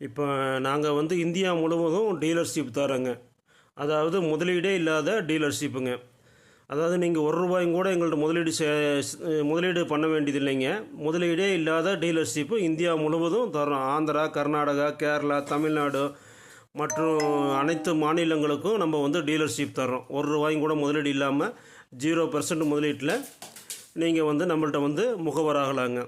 இப்போ நாங்கள் வந்து இந்தியா முழுவதும் டீலர்ஷிப் தரோங்க அதாவது முதலீடே இல்லாத டீலர்ஷிப்புங்க அதாவது நீங்கள் ஒரு ரூபாயும் கூட எங்கள்கிட்ட முதலீடு சே- முதலீடு பண்ண வேண்டியது இல்லைங்க முதலீடே இல்லாத டீலர்ஷிப்பு இந்தியா முழுவதும் தரோம் ஆந்திரா கர்நாடகா கேரளா தமிழ்நாடு மற்றும் அனைத்து மாநிலங்களுக்கும் நம்ம வந்து டீலர்ஷிப் தர்றோம். ஒரு ரூபாயும் கூட முதலீடு இல்லாமல் ஜீரோ பர்சன்ட் முதலீட்டில் நீங்கள் வந்து நம்மள்கிட்ட வந்து முகவராகலாங்க.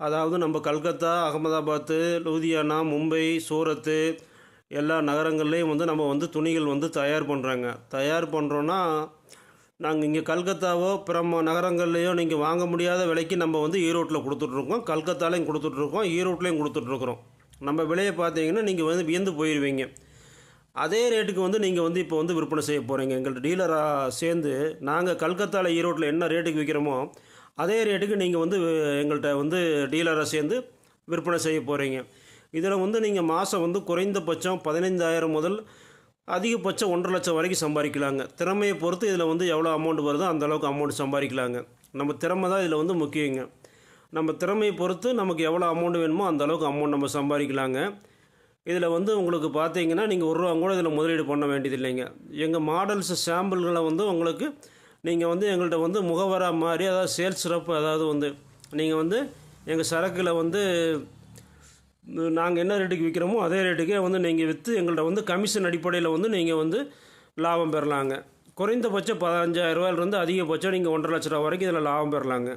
அதாவது நம்ம கல்கத்தா அகமதாபாத்து லூதியானா மும்பை சூரத்து எல்லா நகரங்கள்லேயும் வந்து நம்ம வந்து துணிகள் வந்து தயார் பண்ணுறாங்க தயார் பண்ணுறோன்னா நாங்கள் இங்கே கல்கத்தாவோ பிற நகரங்கள்லேயோ நீங்கள் வாங்க முடியாத விலைக்கு நம்ம வந்து ஈரோட்டில் கொடுத்துட்ருக்கோம். கல்கத்தாலையும் கொடுத்துட்ருக்கோம். ஈரோட்லேயும் கொடுத்துட்ருக்குறோம். நம்ம விலையை பார்த்தீங்கன்னா நீங்கள் வந்து வியந்து போயிடுவீங்க அதே ரேட்டுக்கு வந்து நீங்கள் வந்து இப்போ வந்து விற்பனை செய்ய போகிறீங்க எங்கள்கிட்ட டீலராக சேர்ந்து நாங்கள் கல்கத்தாவில் ஈரோட்டில் என்ன ரேட்டுக்கு விற்கிறோமோ அதே ரேட்டுக்கு நீங்கள் வந்து எங்கள்கிட்ட வந்து டீலரை சேர்ந்து விற்பனை செய்ய போகிறீங்க இதில் வந்து நீங்கள் மாதம் வந்து குறைந்தபட்சம் பதினைந்தாயிரம் முதல் அதிகபட்சம் ஒன்றரை லட்சம் வரைக்கும் சம்பாதிக்கலாங்க. திறமையை பொறுத்து இதில் வந்து எவ்வளோ அமௌண்ட் வருதோ அந்தளவுக்கு அமௌண்ட் சம்பாதிக்கலாங்க. நம்ம திறமை தான் இதில் வந்து முக்கியங்க. நம்ம திறமையை பொறுத்து நமக்கு எவ்வளோ அமௌண்ட் வேணுமோ அந்த அளவுக்கு அமௌண்ட் நம்ம சம்பாதிக்கலாங்க. இதில் வந்து உங்களுக்கு பார்த்தீங்கன்னா நீங்கள் ஒரு ரூபா கூட இதில் முதலீடு பண்ண வேண்டியது இல்லைங்க எங்கள் மாடல்ஸ் சாம்பிள்களை வந்து உங்களுக்கு நீங்கள் வந்து எங்கள்கிட்ட வந்து முகவரா மாதிரி அதாவது சேல்ஸ் ரப் அதாவது வந்து நீங்கள் வந்து எங்கள் சரக்கில் வந்து நாங்கள் என்ன ரேட்டுக்கு விற்கிறோமோ அதே ரேட்டுக்கே வந்து நீங்கள் விற்று எங்கள்கிட்ட வந்து கமிஷன் அடிப்படையில் வந்து நீங்கள் வந்து லாபம் பெறலாங்க. குறைந்தபட்சம் பதினஞ்சாயிரம் ரூபாயிலிருந்து அதிகபட்சம் நீங்கள் ஒன்றரை லட்ச ரூபா வரைக்கும் இதில் லாபம் பெறலாங்க.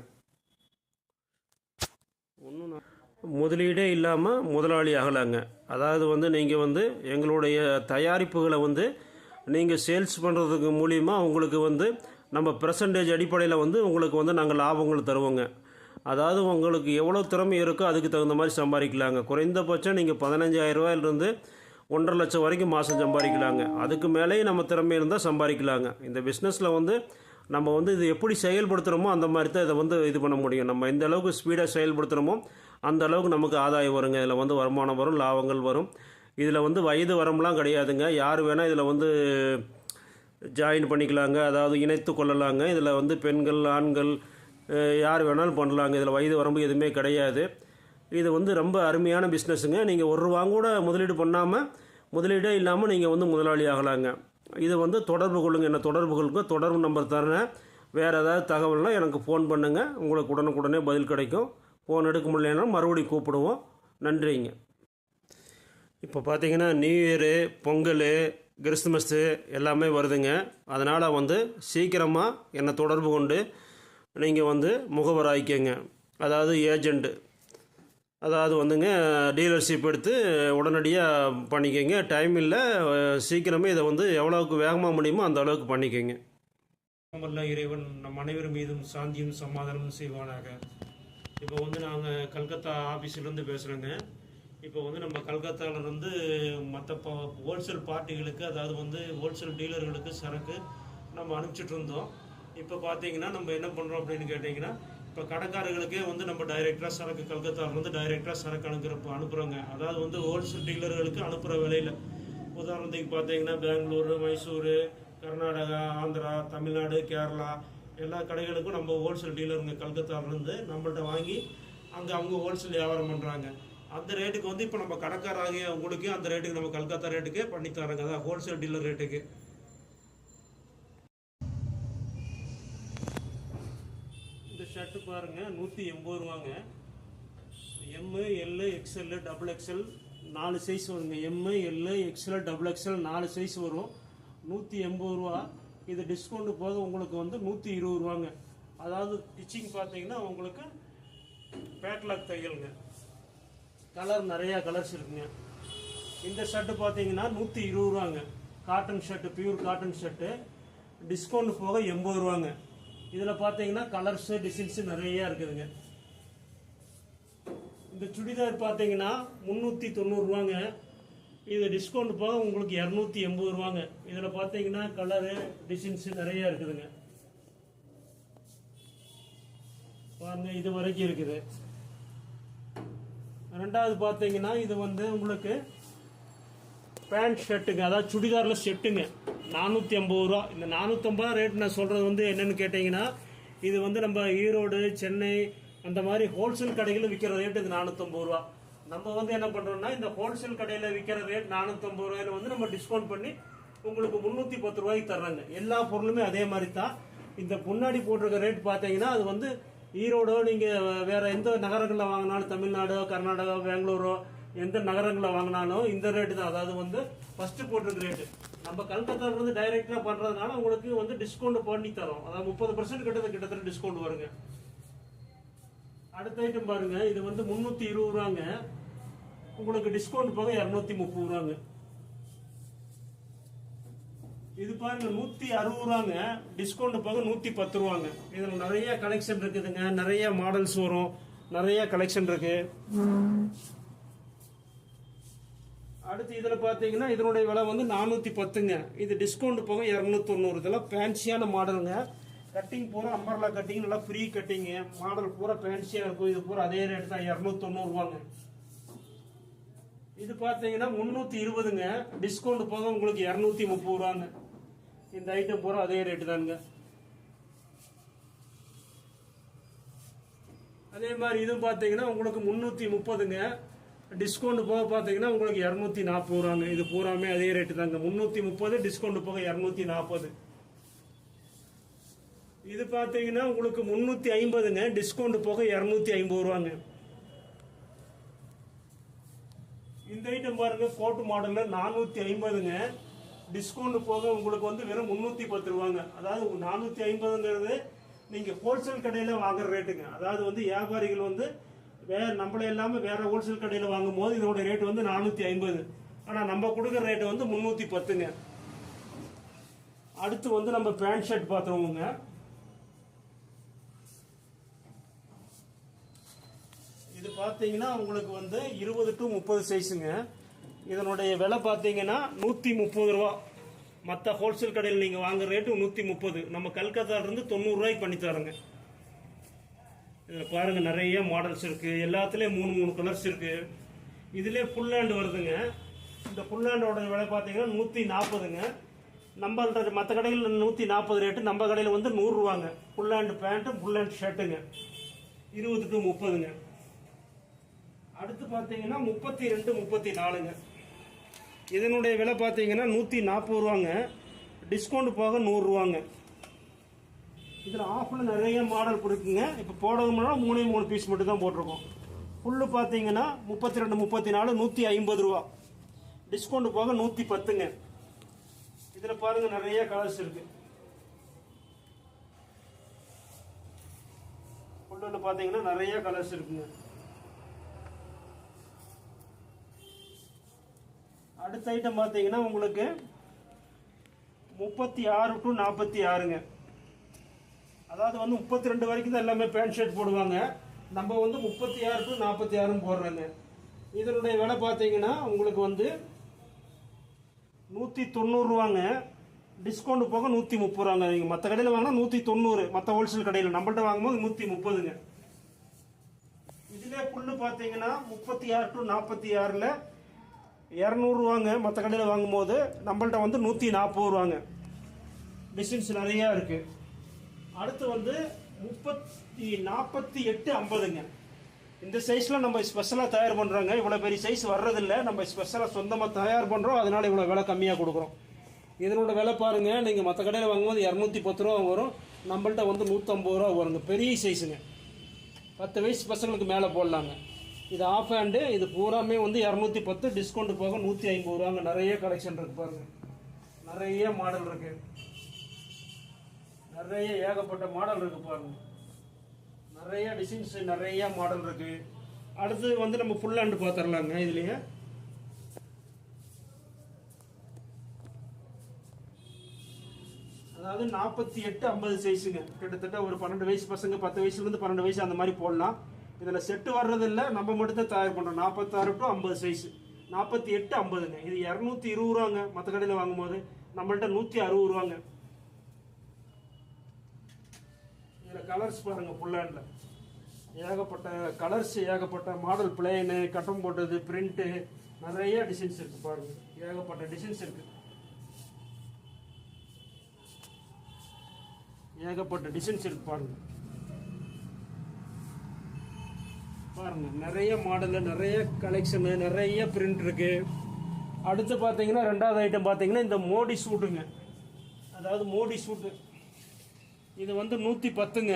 ஒன்றும் முதலீடே இல்லாமல் முதலாளி ஆகலாங்க அதாவது வந்து நீங்கள் வந்து எங்களுடைய தயாரிப்புகளை வந்து நீங்கள் சேல்ஸ் பண்ணுறதுக்கு மூலிமா உங்களுக்கு வந்து நம்ம பெர்சன்டேஜ் அடிப்படையில் வந்து உங்களுக்கு வந்து நாங்கள் லாபங்கள் தருவோங்க. அதாவது உங்களுக்கு எவ்வளோ திறமை இருக்கோ அதுக்கு தகுந்த மாதிரி சம்பாதிக்கலாங்க. குறைந்தபட்சம் நீங்கள் பதினஞ்சாயிரரூவாயிலிருந்து ஒன்றரை லட்சம் வரைக்கும் மாதம் சம்பாதிக்கலாங்க. அதுக்கு மேலேயும் நம்ம திறமை இருந்தால் சம்பாதிக்கலாங்க. இந்த பிஸ்னஸில் வந்து நம்ம வந்து இது எப்படி செயல்படுத்துகிறோமோ அந்த மாதிரி தான் இதை வந்து இது பண்ண முடியும். நம்ம எந்த அளவுக்கு ஸ்பீடாக செயல்படுத்துகிறோமோ அந்த அளவுக்கு நமக்கு ஆதாயம் வருங்க. இதில் வந்து வருமானம் வரும் லாபங்கள் வரும். இதில் வந்து வயது வரம்லாம் கிடையாதுங்க. யார் வேணால் இதில் வந்து ஜாயின் பண்ணிக்கலாங்க. அதாவது இணைத்து கொள்ளலாங்க. இதில் வந்து பெண்கள் ஆண்கள் யார் வேணாலும் பண்ணலாங்க. இதில் வயது வரம்பு எதுவுமே கிடையாது. இது வந்து ரொம்ப அருமையான பிஸ்னஸுங்க நீங்கள் ஒரு ரூபா கூட முதலீடு பண்ணாமல் முதலீடே இல்லாமல் நீங்கள் வந்து முதலாளி ஆகலாங்க. இது வந்து தொடர்பு கொள்ளுங்கள் என்ன தொடர்பு கொள்ளுங்க? தொடர்பு நம்பர் தரேன். வேறு ஏதாவது தகவல்னால் எனக்கு ஃபோன் பண்ணுங்கள் உங்களுக்கு உடனுக்குடனே பதில் கிடைக்கும். ஃபோன் எடுக்க முடியலன்னா மறுபடியும் கூப்பிடுவோம். நன்றிங்க. இப்போ பார்த்தீங்கன்னா நியூ இயரு பொங்கல் கிறிஸ்துமஸ்ஸு எல்லாமே வருதுங்க. அதனால் வந்து சீக்கிரமாக என்னை தொடர்பு கொண்டு நீங்கள் வந்து முகவராய்க்கங்க அதாவது ஏஜெண்ட்டு அதாவது வந்துங்க டீலர்ஷிப் எடுத்து உடனடியாக பண்ணிக்கங்க. டைம் இல்லை சீக்கிரமே இதை வந்து எவ்வளோவுக்கு வேகமாக முடியுமோ அந்த அளவுக்கு பண்ணிக்கங்க. இறைவன் நம் அனைவர் மீதும் சாந்தியும் சமாதானமும் செய்வானாக. இப்போ வந்து நாங்கள் கல்கத்தா ஆஃபீஸ்லேருந்து பேசுகிறோங்க இப்போ வந்து நம்ம கல்கத்தாவிலேருந்து மற்ற ஹோல்சேல் பார்ட்டிகளுக்கு அதாவது வந்து ஹோல்சேல் டீலர்களுக்கு சரக்கு நம்ம அனுப்பிச்சிட்டு இருந்தோம் இப்போ பார்த்தீங்கன்னா நம்ம என்ன பண்ணுறோம் அப்படின்னு கேட்டிங்கன்னா இப்போ கடைக்காரர்களுக்கே வந்து நம்ம டைரெக்டாக சரக்கு கல்கத்தாவிலேருந்து டைரெக்டாக சரக்கு அனுப்புகிறப்ப அனுப்புகிறோங்க அதாவது வந்து ஹோல்சேல் டீலர்களுக்கு அனுப்புகிற விலையில். உதாரணத்துக்கு பார்த்தீங்கன்னா பெங்களூரு மைசூரு கர்நாடகா ஆந்திரா தமிழ்நாடு கேரளா எல்லா கடைகளுக்கும் நம்ம ஹோல்சேல் டீலருங்க கல்கத்தாவிலேருந்து நம்மள்ட்ட வாங்கி அங்கே அவங்க ஹோல்சேல் வியாபாரம் பண்ணுறாங்க அந்த ரேட்டுக்கு வந்து இப்போ நம்ம கடைக்காராகிய உங்களுக்கு அந்த ரேட்டுக்கு நம்ம கல்கத்தா ரேட்டுக்கே பண்ணி தரோங்க அதான் ஹோல்சேல் டீலர் ரேட்டுக்கு இந்த ஷர்ட்டு பாருங்க நூற்றி எண்பது ரூபாங்க. M L XL double XL நாலு சைஸ் வருங்க. M L XL double XL நாலு சைஸ் வரும். நூற்றி எண்பது ரூபா. இது டிஸ்கவுண்ட் போக உங்களுக்கு வந்து நூற்றி இருபது ரூபாங்க. அதாவது ஸ்டிச்சிங் பார்த்தீங்கன்னா உங்களுக்கு பேட்லாக் தையலுங்க. கலர் நிறையா கலர்ஸ் இருக்குங்க. இந்த ஷர்ட்டு பார்த்தீங்கன்னா நூற்றி இருபது ரூபாங்க. Cotton shirt pure cotton shirt discount போக எண்பது ரூபாங்க. இதில் பார்த்தீங்கன்னா கலர்ஸு டிசைன்ஸு நிறையா இருக்குதுங்க. இந்த சுடிதார் பார்த்தீங்கன்னா முந்நூற்றி தொண்ணூறுரூவாங்க இது டிஸ்கவுண்ட் போக உங்களுக்கு இரநூத்தி எண்பது ரூபாங்க. இதில் பார்த்தீங்கன்னா கலரு டிசைன்ஸு நிறையா இருக்குதுங்க. பாருங்கள் இது வரைக்கும் இருக்குது. ரெண்டாவது பார்த்தீங்கன்னா இது வந்து உங்களுக்கு பேண்ட் ஷர்ட்டுங்க அதாவது சுடிதாரில் செட்டுங்க நானூற்றி ஐம்பது ரூபா. இந்த நானூற்றம்பது ரூபா ரேட் நான் சொல்கிறது வந்து என்னென்னு கேட்டிங்கன்னா இது வந்து நம்ம ஈரோடு சென்னை அந்த மாதிரி ஹோல்சேல் கடைகளில் விற்கிற ரேட்டு இது நானூற்றம்பது ரூபா. நம்ம வந்து என்ன பண்ணுறோன்னா இந்த ஹோல்சேல் கடையில் விற்கிற ரேட் நானூற்றம்பது ரூபாயில வந்து நம்ம டிஸ்கவுண்ட் பண்ணி உங்களுக்கு முந்நூற்றி பத்து ரூபாய்க்கு தர்றாங்க. எல்லா பொருளுமே அதே மாதிரி தான். இந்த முன்னாடி போட்டிருக்க ரேட் பார்த்தீங்கன்னா அது வந்து ஈரோடோ நீங்கள் வேற எந்த நகரங்களில் வாங்கினாலும் தமிழ்நாடோ கர்நாடகா பெங்களூரோ எந்த நகரங்களில் வாங்கினாலும் இந்த ரேட்டு தான். அதாவது வந்து ஃபஸ்ட்டு போட்டிருக்க ரேட்டு நம்ம கல்கத்தாவிலேருந்து டைரெக்டாக பண்ணுறதுனால உங்களுக்கு வந்து டிஸ்கவுண்ட் பண்ணி தரோம். அதாவது முப்பது பர்சன்ட் கிட்ட கிட்டத்தட்ட டிஸ்கவுண்ட் வருங்க. அடுத்த ஐட்டம் பாருங்கள் இது வந்து முந்நூற்றி இருபது ரூபாங்க. உங்களுக்கு டிஸ்கவுண்ட் போக இரநூத்தி முப்பது ரூபாங்க. இது பாருங்க நூத்தி அறுபது ரூபாங்க டிஸ்கவுண்ட் போக நூத்தி பத்து ரூபாங்க இதுல நிறைய கலெக்ஷன் இருக்குதுங்க. நிறைய மாடல்ஸ் வரும். நிறைய கலெக்ஷன் இருக்கு. அடுத்து இதுல பாத்தீங்கன்னா இதனுடைய விலை வந்து நானூத்தி பத்துங்க. இது டிஸ்கவுண்ட் போக இரநூத்தொண்ணூறு. இதெல்லாம் ஃபேன்சியான மாடலுங்க கட்டிங் பூரா அம்பர்லா கட்டிங் நல்லா ஃப்ரீ கட்டிங்கு மாடல் பூரா ஃபேன்சியாக இருக்கும். இது பூரா அதே ரேட் தான். இரநூத்தி தொண்ணூறுவாங்க இது பார்த்தீங்கன்னா முந்நூற்றி இருபதுங்க. டிஸ்கவுண்ட் போக உங்களுக்கு இரநூத்தி முப்பது ரூபாங்க இந்த ஐட்டம் பூரா அதே ரேட்டு தானுங்க. அதே மாதிரி இதுவும் பார்த்தீங்கன்னா உங்களுக்கு முந்நூற்றி முப்பதுங்க. டிஸ்கவுண்ட் போக பார்த்தீங்கன்னா உங்களுக்கு இரநூத்தி நாற்பது ரூபாங்க. இது பூராமே அதே ரேட்டு தாங்க. முந்நூற்றி முப்பது டிஸ்கவுண்ட் போக இரநூத்தி நாற்பது இது பார்த்தீங்கன்னா உங்களுக்கு முந்நூற்றி ஐம்பதுங்க. டிஸ்கவுண்ட் போக இரநூத்தி ஐம்பது ரூபாங்க. இந்த ஐட்டம் பாருங்க கோட்டு மாடலில் நானூற்றி ஐம்பதுங்க. டிஸ்கவுண்ட் போக உங்களுக்கு வந்து வெறும் முன்னூற்றி பத்து ரூபாங்க. அதாவது நானூற்றி ஐம்பதுங்கிறது நீங்கள் ஹோல்சேல் கடையில் வாங்குற ரேட்டுங்க அதாவது வந்து வியாபாரிகள் வந்து வே நம்மளே இல்லாமல் வேறு ஹோல்சேல் கடையில் வாங்கும் போது இதோட ரேட்டு வந்து நானூற்றி ஐம்பது. ஆனால் நம்ம கொடுக்குற ரேட்டு வந்து முந்நூற்றி பத்துங்க. அடுத்து வந்து நம்ம பேண்ட் ஷர்ட் பார்த்துருவோங்க இது பார்த்தீங்கன்னா உங்களுக்கு வந்து இருபது டு முப்பது சைஸுங்க இதனுடைய விலை பார்த்தீங்கன்னா நூற்றி முப்பது ரூபா. மற்ற ஹோல்சேல் கடையில் நீங்கள் வாங்குற ரேட்டு நூற்றி முப்பது. நம்ம கல்கத்தாலேருந்து தொண்ணூறுரூவாய்க்கு பண்ணி தரோங்க. இதில் பாருங்கள் நிறைய மாடல்ஸ் இருக்குது எல்லாத்துலேயும் மூணு மூணு கலர்ஸ் இருக்குது இதுலேயே ஃபுல் வருதுங்க. இந்த புல்லாண்டோட விலை பார்த்தீங்கன்னா நூற்றி நாற்பதுங்க நம்மள்கிட்ட மற்ற கடையில் நூற்றி நாற்பது ரேட்டு நம்ம கடையில் வந்து நூறுரூவாங்க ஃபுல் ஹேண்ட் பேண்ட்டு புல்லாண்டு ஹேண்ட் ஷர்ட்டுங்க இருபது டு முப்பதுங்க. அடுத்து பார்த்தீங்கன்னா முப்பத்தி ரெண்டு முப்பத்தி நாலுங்க. இதனுடைய விலை பார்த்தீங்கன்னா நூற்றி நாற்பது ரூபாங்க. டிஸ்கவுண்ட் போக நூறுரூவாங்க இதில் ஆஃபில் நிறைய மாடல் கொடுக்குங்க. இப்போ போடணும்னா மூணே மூணு பீஸ் மட்டும் தான் போட்டிருக்கோம். ஃபுல்லு பார்த்தீங்கன்னா முப்பத்தி ரெண்டு முப்பத்தி நாலு நூற்றி ஐம்பது ரூபா. டிஸ்கவுண்ட் போக நூற்றி பத்துங்க. இதில் பாருங்கள் நிறைய கலர்ஸ் இருக்கு. ஃபுல்லில் பார்த்தீங்கன்னா நிறைய கலர்ஸ் இருக்குங்க. அடுத்த ஐட்டம் பார்த்தீங்கன்னா உங்களுக்கு முப்பத்தி ஆறு டு நாற்பத்தி ஆறுங்க. அதாவது வந்து முப்பத்தி ரெண்டு வரைக்கும் தான் எல்லாமே பேண்ட் ஷர்ட் போடுவாங்க. நம்ம வந்து முப்பத்தி ஆறு டு நாற்பத்தி ஆறும் போடுறோங்க. இதனுடைய விலை பார்த்தீங்கன்னா உங்களுக்கு வந்து நூற்றி தொண்ணூறுரூவாங்க டிஸ்கவுண்ட் போக நூற்றி முப்பது ரூபாங்க. நீங்கள் மற்ற கடையில் வாங்கினா நூற்றி தொண்ணூறு. மற்ற ஹோல்சேல் கடையில். நம்மள்ட்ட வாங்கும்போது நூற்றி முப்பதுங்க. இதிலே புல்லு பார்த்தீங்கன்னா முப்பத்தி ஆறு டு நாற்பத்தி ஆறில் இரநூறுவாங்க மற்ற கடையில் வாங்கும்போது நம்மள்ட்ட வந்து நூற்றி நாற்பது ரூபாங்க. டிஸ்டன்ஸ் நிறையா இருக்குது அடுத்து வந்து முப்பத்தி நாற்பத்தி எட்டு ஐம்பதுங்க. இந்த சைஸில் நம்ம ஸ்பெஷலாக தயார் பண்ணுறோங்க இவ்வளோ பெரிய சைஸ் வர்றதில்ல. நம்ம ஸ்பெஷலாக சொந்தமாக தயார் பண்ணுறோம் அதனால் இவ்வளோ விலை கம்மியாக கொடுக்குறோம். இதனோட விலை பாருங்கள் நீங்கள் மற்ற கடையில் வாங்கும்போது இரநூத்தி பத்து ரூபா வரும். நம்மள்ட்ட வந்து நூற்றம்பது ரூபா வருங்க பெரிய சைஸுங்க பத்து வயசு பசங்களுக்கு மேலே போடலாங்க. இது ஆஃப் ஹேண்டு இது பூராமே வந்து இரநூத்தி பத்து டிஸ்கவுண்ட் போக நூற்றி ஐம்பது ரூபாங்க. நிறைய கலெக்ஷன் இருக்கு பாருங்க. நிறைய மாடல் இருக்கு. நிறைய ஏகப்பட்ட மாடல் இருக்கு பாருங்க. நிறைய டிசைன்ஸ் நிறைய மாடல் இருக்கு. அடுத்து வந்து நம்ம ஃபுல் ஹேண்ட் பார்த்துடலாங்க இதுலேயே. அதாவது நாற்பத்தி எட்டு ஐம்பது சைஸுங்க கிட்டத்தட்ட ஒரு பன்னெண்டு வயசு பசங்க பத்து வயசுலேருந்து பன்னெண்டு வயசு அந்த மாதிரி போடலாம். இதில் செட்டு வர்றதில்ல நம்ம மட்டும் தான் தயார் பண்ணுறோம் நாற்பத்தாறு டு ஐம்பது சைஸ் நாற்பத்தி எட்டு ஐம்பதுங்க. இது இரநூத்தி இருபது ரூபாங்க மற்ற கடையில் வாங்கும்போது. நம்மள்ட்ட நூற்றி அறுபது ரூபாங்க. இதில் கலர்ஸ் பாருங்கள் புல்லாண்டில் ஏகப்பட்ட கலர்ஸ் ஏகப்பட்ட மாடல் பிளேனு கட்டம் போட்டது பிரிண்ட்டு நிறைய டிசைன்ஸ் இருக்குது பாருங்கள் ஏகப்பட்ட டிசைன்ஸ் இருக்குது ஏகப்பட்ட டிசைன்ஸ் இருக்கு பாருங்கள் பாருங்க நிறைய மாடலு நிறைய கலெக்ஷனு நிறைய பிரிண்ட் இருக்கு. அடுத்து பார்த்தீங்கன்னா ரெண்டாவது ஐட்டம் பார்த்தீங்கன்னா இந்த மோடி சூட்டுங்க. அதாவது மோடி சூட்டு. இது வந்து நூற்றி பத்துங்க.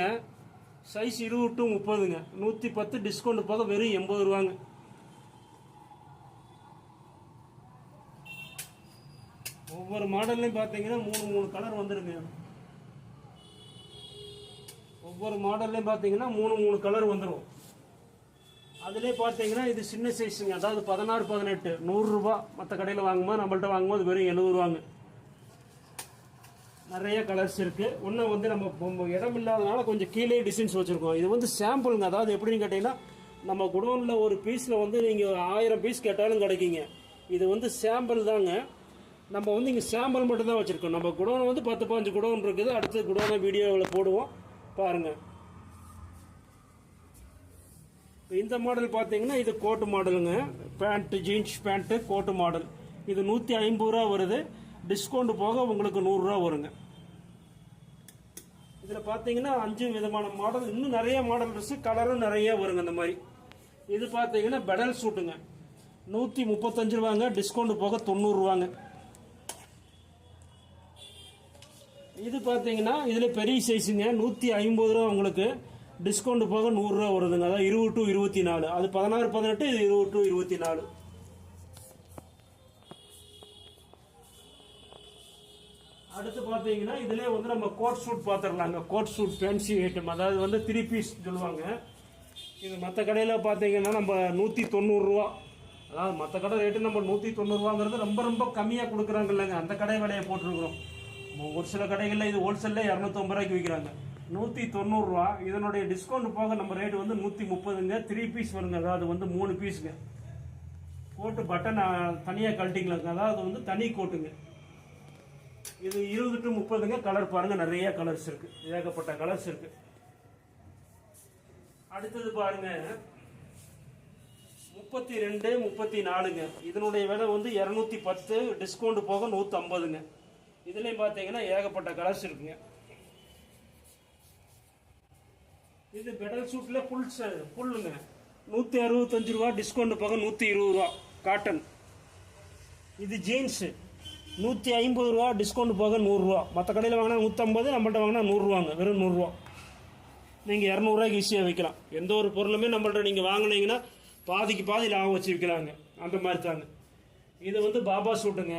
சைஸ் இருபது டு முப்பதுங்க. நூற்றி பத்து டிஸ்கவுண்ட் போக வெறும் எண்பது ரூபாங்க. ஒவ்வொரு மாடல்லையும் பார்த்தீங்கன்னா மூணு மூணு கலர் வந்துருங்க. ஒவ்வொரு மாடல்லையும் பார்த்தீங்கன்னா மூணு மூணு கலர் வந்துடும் அதிலே பார்த்தீங்கன்னா இது சின்ன சைஸுங்க அதாவது பதினாறு பதினெட்டு. நூறுரூபா மற்ற கடையில் வாங்கும்போது நம்மள்ட்ட வாங்கும்போது வெறும் எழுபது ரூபாங்க. நிறைய கலர்ஸ் இருக்குது ஒன்று வந்து நம்ம நம்ம இடம் இல்லாதனால கொஞ்சம் கீழே டிசைன்ஸ் வச்சுருக்கோம். இது வந்து சாம்பிளுங்க அதாவது எப்படின்னு கேட்டிங்கன்னா நம்ம குடோனில் ஒரு பீஸில் வந்து நீங்கள் ஆயிரம் பீஸ் கேட்டாலும் கிடைக்குங்க. இது வந்து சாம்பிள் தாங்க. நம்ம வந்து இங்கே சாம்பிள் மட்டும்தான் வச்சுருக்கோம். நம்ம குடோன் வந்து பத்து பாஞ்சு குடோன் இருக்குது. அடுத்து குடோனை வீடியோவில் போடுவோம். பாருங்கள் இந்த மாடல் பார்த்தீங்கன்னா இது கோட்டு மாடலுங்க pant jeans pant coat model இது நூற்றி ஐம்பது ரூபா வருது. டிஸ்கவுண்ட் போக உங்களுக்கு நூறுரூவா வருங்க. இதில் பார்த்தீங்கன்னா அஞ்சு விதமான மாடல் இன்னும் நிறைய மாடல் ட்ரெஸ்ஸு கலரும் நிறைய வருங்க இந்த மாதிரி. இது பார்த்தீங்கன்னா பெடல் சூட்டுங்க நூற்றி முப்பத்தஞ்சு ரூபாங்க. டிஸ்கவுண்ட் போக தொண்ணூறுரூவாங்க இது பார்த்தீங்கன்னா இதில் பெரிய சைஸுங்க நூற்றி ஐம்பது ரூபா உங்களுக்கு. டிஸ்கவுண்ட் போக நூறுரூவா வருதுங்க. அதான் இருபது டு இருபத்தி நாலு அது பதினாறு பதினெட்டு இது இருபது டு இருபத்தி நாலு அடுத்து பார்த்தீங்கன்னா இதுலேயே வந்து நம்ம கோட் சூட் பார்த்துடலாங்க. கோட் சூட் ஃபேன்சி ஐட்டம் அதாவது வந்து த்ரீ பீஸ் சொல்லுவாங்க. இது மற்ற கடையில் பார்த்தீங்கன்னா நம்ம நூற்றி தொண்ணூறுரூவா. அதாவது மற்ற கடை ரேட்டு நம்ம நூற்றி தொண்ணூறுவாங்கிறது ரொம்ப ரொம்ப கம்மியாக கொடுக்குறாங்க இல்லைங்க அந்த கடை விலையை போட்டிருக்கிறோம். ஒரு சில கடைகளில் இது ஹோல்சேலில் இரநூத்தம்பது ரூபாய்க்கு விற்கிறாங்க. நூற்றி தொண்ணூறுரூவா இதனுடைய டிஸ்கவுண்ட் போக நம்ம ரேட்டு வந்து நூற்றி முப்பதுங்க. த்ரீ பீஸ் வருங்க. அதாவது வந்து மூணு பீஸுங்க கோட்டு பட்டன் தனியாக கழட்டிங்களா அதாவது வந்து தனி கோட்டுங்க. இது இருபது டு முப்பதுங்க. கலர் பாருங்கள் நிறைய கலர்ஸ் இருக்குது ஏகப்பட்ட கலர்ஸ் இருக்குது அடுத்தது பாருங்க. முப்பத்தி ரெண்டு முப்பத்தி நாலுங்க. இதனுடைய விலை வந்து இரநூத்தி பத்து. டிஸ்கவுண்ட் போக நூற்றம்பதுங்க இதுலேயும் பார்த்தீங்கன்னா ஏகப்பட்ட கலர்ஸ் இருக்குங்க. இது பெடல் சூட்டில் ஃபுல் ஃபுல்லுங்க நூற்றி அறுபத்தஞ்சு ரூபா டிஸ்கவுண்ட் போக நூற்றி இருபது ரூபா காட்டன் இது ஜீன்ஸு நூற்றி ஐம்பது ரூபா டிஸ்கவுண்ட் போக நூறுரூவா மற்ற கடையில் வாங்கினா நூற்றம்பது நம்மள்ட்ட வாங்கினா நூறுரூவாங்க வெறும் நூறுரூவா நீங்கள் இரநூறுவாய்க்கு ஈஸியாக விற்கலாம் எந்த ஒரு பொருளுமே நம்மள்ட்ட நீங்கள் வாங்கினீங்கன்னா பாதிக்கு பாதி லாபம் வச்சு விற்கலாங்க அந்த மாதிரி தாங்க. இது வந்து பாபா சூட்டுங்க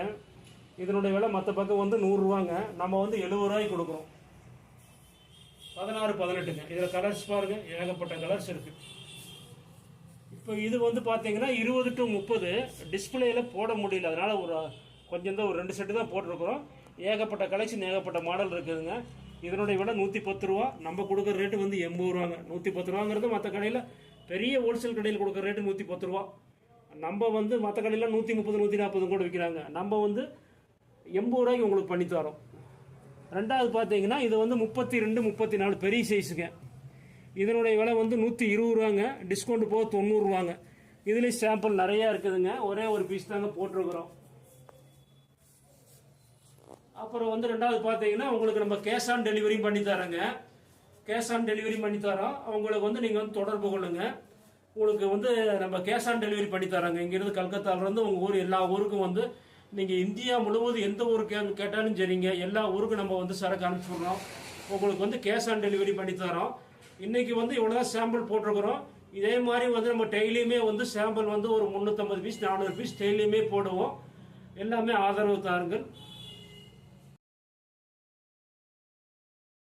இதனுடைய விலை மற்ற பக்கம் வந்து நூறுரூவாங்க நம்ம வந்து எழுபது ரூபாய்க்கு கொடுக்குறோம். பதினாறு பதினெட்டுங்க. இதில் கலர்ஸ் பாருங்க. ஏகப்பட்ட கலர்ஸ் இருக்கு. இப்போ இது வந்து பார்த்தீங்கன்னா இருபது டு முப்பது டிஸ்பிளேல போட முடியல. அதனால ஒரு கொஞ்சம் தான் ஒரு ரெண்டு செட்டு தான் போட்டிருக்கிறோம். ஏகப்பட்ட கலெக்ஷன் ஏகப்பட்ட மாடல் இருக்குதுங்க. இதனுடைய விலை நூற்றி பத்து ரூபா. நம்ம கொடுக்குற ரேட்டு வந்து எண்பது ரூபாங்க. நூற்றி பத்து ரூபாங்கிறது மற்ற கடையில் பெரிய ஹோல்சேல் கடையில் கொடுக்குற ரேட்டு நூற்றி பத்து ரூபா. நம்ம வந்து மற்ற கடையில் நூற்றி முப்பது நூற்றி நாற்பது கூட விற்கிறாங்க நம்ம வந்து எண்பது ரூபாய்க்கு உங்களுக்கு பண்ணி தரோம் ரெண்டாவது பார்த்தீங்கன்னா இது வந்து முப்பத்தி ரெண்டு முப்பத்தி நாலு பெரிய சைஸுங்க இதனுடைய விலை வந்து நூற்றி இருபது ரூபாங்க. டிஸ்கவுண்ட் போக தொண்ணூறுரூவாங்க இதுலேயும் சாம்பிள் நிறையா இருக்குதுங்க. ஒரே ஒரு பீஸ் தாங்க போட்டிருக்கிறோம். அப்புறம் வந்து ரெண்டாவது பார்த்தீங்கன்னா உங்களுக்கு நம்ம கேஷ் ஆன் டெலிவரியும் பண்ணி தரோங்க. கேஷ் ஆன் டெலிவரி பண்ணி தரோம். அவங்களுக்கு வந்து நீங்கள் வந்து தொடர்பு கொள்ளுங்க. உங்களுக்கு வந்து நம்ம கேஷ் ஆன் டெலிவரி பண்ணி தரோங்க. இங்கேருந்து கல்கத்தாவிலேருந்து உங்கள் ஊர் எல்லா ஊருக்கும் வந்து நீங்கள் இந்தியா முழுவதும் எந்த ஊருக்கு கேட்டாலும் சரிங்க. எல்லா ஊருக்கும் நம்ம வந்து சரக்கு அனுப்பிச்சுடுறோம் உங்களுக்கு வந்து கேஷ் ஆன் டெலிவரி பண்ணி தரோம். இன்னைக்கு வந்து இவ்வளோதான் சாம்பிள் போட்டிருக்கிறோம். இதே மாதிரி வந்து நம்ம டெய்லியுமே வந்து சாம்பிள் வந்து ஒரு முந்நூற்றம்பது பீஸ் நானூறு பீஸ் டெய்லியுமே போடுவோம். எல்லாமே ஆதரவு தாருங்கள்.